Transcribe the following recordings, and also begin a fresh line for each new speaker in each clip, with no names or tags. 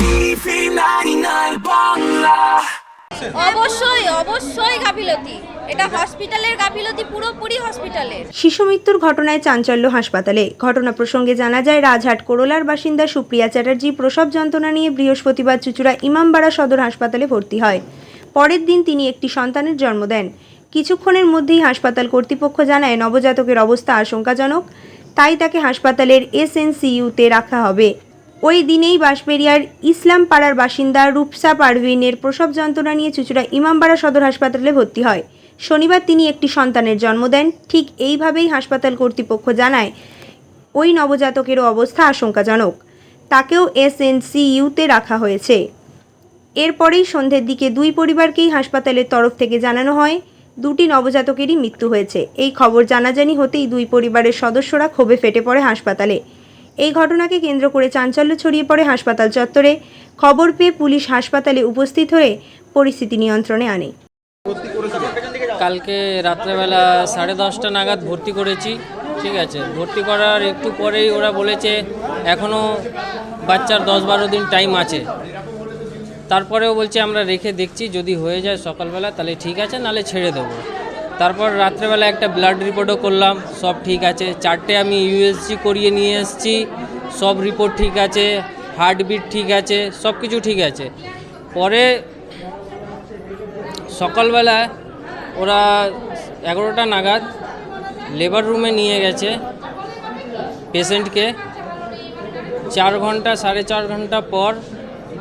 TV 99 Bangla
অবশ্যই অবশ্যই গাফিলতি। এটা হসপিটালের গাফিলতি, পুরোপুরি হসপিটালের।
শিশু মৃত্যুর ঘটনায় চাঞ্চল্য হাসপাতালে। ঘটনা প্রসঙ্গে জানা যায়, রাজহাট করোলার বাসিন্দা সুপ্রিয়া চ্যাটার্জি প্রসব যন্ত্রণা নিয়ে বৃহস্পতিবার চুচুড়া ইমামবাড়া সদর হাসপাতালে ভর্তি হয়। পরের দিন তিনি একটি সন্তানের জন্ম দেন। কিছুক্ষণের মধ্যেই হাসপাতাল কর্তৃপক্ষ জানায়, নবজাতকের অবস্থা আশঙ্কাজনক, তাই তাকে হাসপাতালের এসএনসিইউতে রাখা হবে। ওই দিনেই বাঁশবেরিয়ার ইসলাম পাড়ার বাসিন্দা রূপসা পারভিনের প্রসব যন্ত্রণা নিয়ে চুচুড়া ইমামবাড়া সদর হাসপাতালে ভর্তি হয়। শনিবার তিনি একটি সন্তানের জন্ম দেন। ঠিক এইভাবেই হাসপাতাল কর্তৃপক্ষ জানায়, ওই নবজাতকেরও অবস্থা আশঙ্কাজনক। তাকেও এসএনসিইউতে রাখা হয়েছে। এরপরেই সন্ধ্যের দিকে দুই পরিবারকেই হাসপাতালের তরফ থেকে জানানো হয়, দুটি নবজাতকেরই মৃত্যু হয়েছে। এই খবর জানাজানি হতেই দুই পরিবারের সদস্যরা ক্ষোভে ফেটে পড়ে হাসপাতালে। এই ঘটনাকে কেন্দ্র করে চাঞ্চল্য ছড়িয়ে পড়ে হাসপাতাল চত্বরে। খবর পেয়ে পুলিশ হাসপাতালে উপস্থিত হয়ে পরিস্থিতি নিয়ন্ত্রণে আনে।
কালকে রাত্রেবেলা সাড়ে দশটা নাগাদ ভর্তি করেছি, ঠিক আছে। ভর্তি করার একটু পরেই ওরা বলেছে এখনও বাচ্চার দশ বারো দিন টাইম আছে। তারপরেও বলছে, আমরা রেখে দেখছি, যদি হয়ে যায় সকালবেলা, তাহলে ঠিক আছে, নাহলে ছেড়ে দেবো। তারপর রাত্রেবেলা একটা ব্লাড রিপোর্টও করলাম, সব ঠিক আছে। চারটে আমি ইউএসজি করিয়ে নিয়ে এসেছি, সব রিপোর্ট ঠিক আছে হার্টবিট ঠিক আছে, সব কিছু ঠিক আছে। পরে সকালবেলা ওরা এগারোটা নাগাদ লেবার রুমে নিয়ে গেছে পেশেন্টকে চার ঘণ্টা, সাড়ে চার ঘণ্টা পর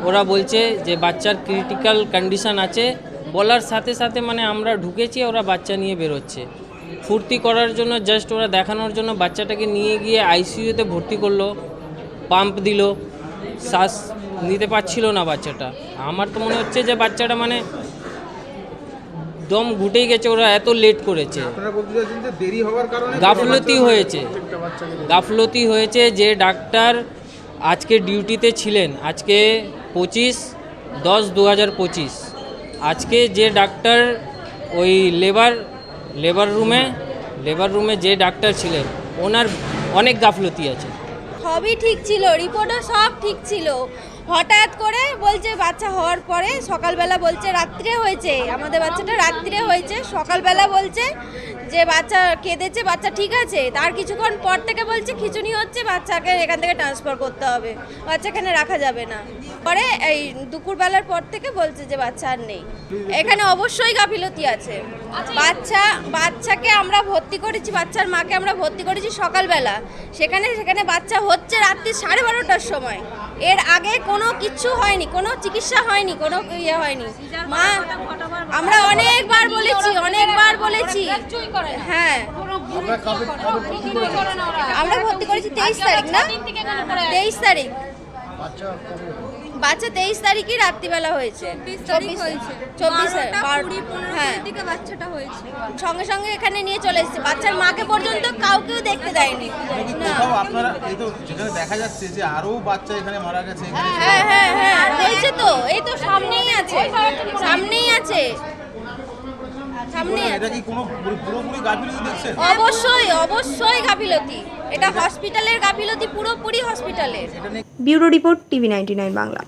ওরা বলছে যে বাচ্চার ক্রিটিক্যাল কন্ডিশন আছে বলার সাথে সাথে মানে আমরা ঢুকেছি ওরা বাচ্চা নিয়ে বেরোচ্ছে। ফুর্তি করার জন্য জাস্ট ওরা দেখানোর জন্য বাচ্চাটাকে নিয়ে গিয়ে আইসিইউতে ভর্তি করল পাম্প দিল শ্বাস নিতে পারছিল না বাচ্চাটা। আমার তো মনে হচ্ছে যে বাচ্চাটা মানে দম ঘুটেই গেছে ওরা এত লেট করেছে। গাফলতি হয়েছে। গাফলতি হয়েছে যে ডাক্তার আজকে ডিউটিতে ছিলেন। আজকে পঁচিশ দশ দু হাজার পঁচিশ। আজকে যে ডাক্তার ওই লেবার লেবার রুমে লেবার রুমে যে ডাক্তার ছিলেন, ওনার অনেক গাফলতি আছে।
সবই ঠিক ছিল, রিপোর্টও সব ঠিক ছিল। হঠাৎ করে বলছে বাচ্চা হওয়ার পরে সকালবেলা বলছে রাত্রে হয়েছে, আমাদের বাচ্চাটা রাত্রে হয়েছে, সকালবেলা বলছে যে বাচ্চা কেঁদেছে বাচ্চা ঠিক আছে তার কিছুক্ষণ পর থেকে বলছে খিচুনি হচ্ছে বাচ্চাকে এখান থেকে ট্রান্সফার করতে হবে। বাচ্চা এখানে রাখা যাবে না। পরে এই দুপুরবেলার পর থেকে বলছে যে বাচ্চা আর নেই। এখানে অবশ্যই গাফিলতি আছে। বাচ্চা বাচ্চাকে আমরা ভর্তি করেছি বাচ্চার মাকে আমরা ভর্তি করেছি সকালবেলা। সেখানে সেখানে বাচ্চা হচ্ছে রাত্রি সাড়ে বারোটার সময়। এর আগে কোনো কিছু হয়নি কোনো চিকিৎসা হয়নি কোনো ইয়ে হয়নি। মা আমরা অনেকবার বলেছি অনেকবার বলেছি। হ্যাঁ। আমরা ভর্তি করেছি? তেইশ তারিখ না? তেইশ তারিখ। বাচ্চা তেইশ তারিখই রাত্রিবেলা হয়েছে। চব্বিশ চব্বিশ হ্যাঁ।
বাচ্চাটা হয়েছে।
সঙ্গে সঙ্গে এখানে নিয়ে চলে এসেছে। বাচ্চার মাকে পর্যন্ত কাউকেও দেখতে দেয়নি।
আপনারা এই তো যেখানে দেখা যাচ্ছে যে আরও বাচ্চা এখানে মারা গেছে
হ্যাঁ হ্যাঁ হ্যাঁ। হয়েছে তো। এই তো সামনেই আছে। সামনেই আছে। সামনেই
এটা কি কোনো পুরোপুরি গাফিলতি দেখছেন?
অবশ্যই অবশ্যই গাফিলতি। এটা হসপিটালের গাফিলতি পুরোপুরি হসপিটালের।
Bureau report TV nine Bangla.